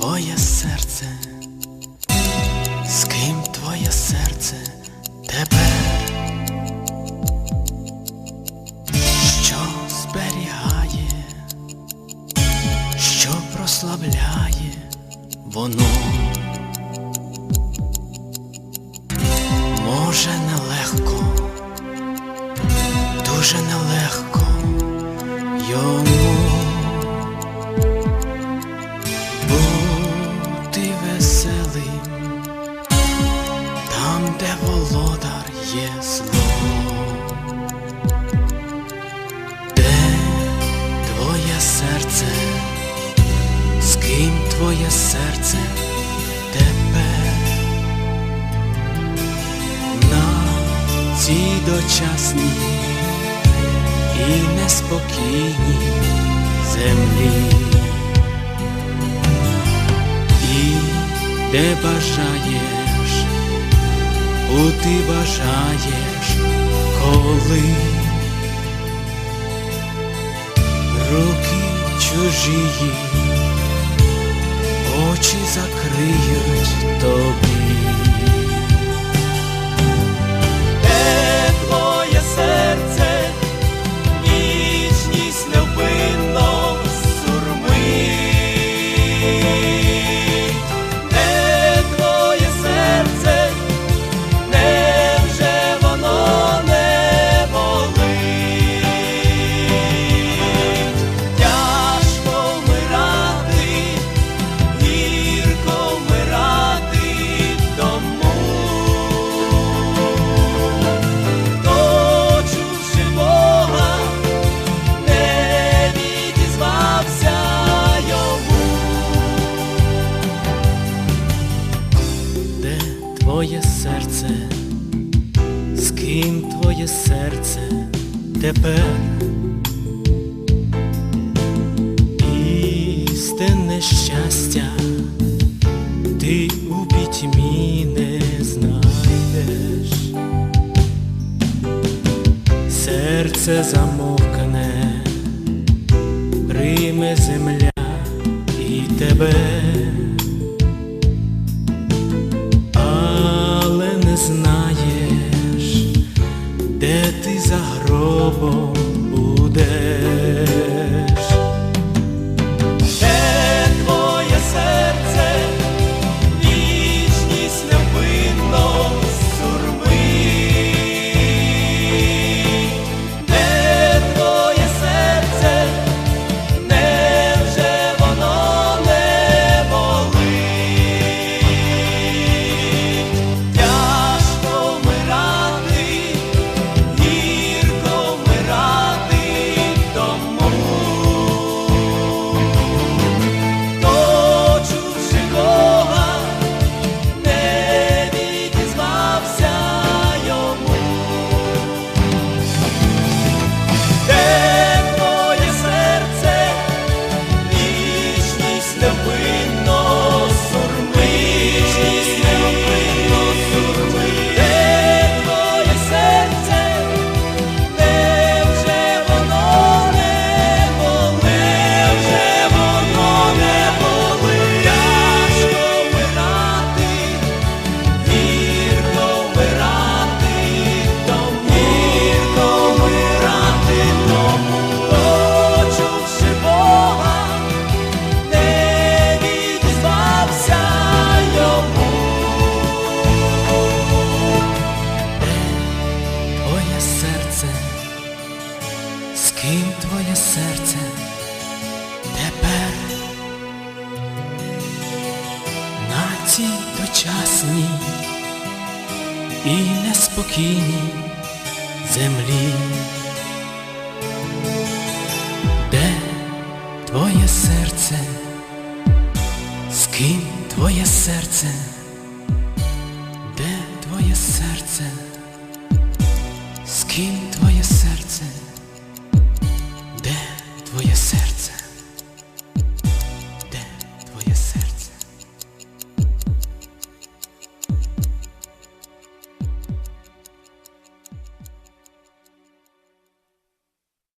твоє серце? З ким твоє серце тепер? Що зберігає, що прославляє воно? Володар є зло, де твоє серце, з ким твоє серце тепер? На цій дочасній і неспокійній землі. І де бажаєш, бути бажаєш, коли руки чужії, очі закриють тобі. Твоє серце, з ким твоє серце тепер? Істинне щастя ти у пітьмі не знайдеш, серце замовкне, прийме земля і тебе. Ким твоє серце тепер? На цій дочасній і неспокійній землі, де твоє серце, з ким твоє серце, де твоє серце, з ким твоє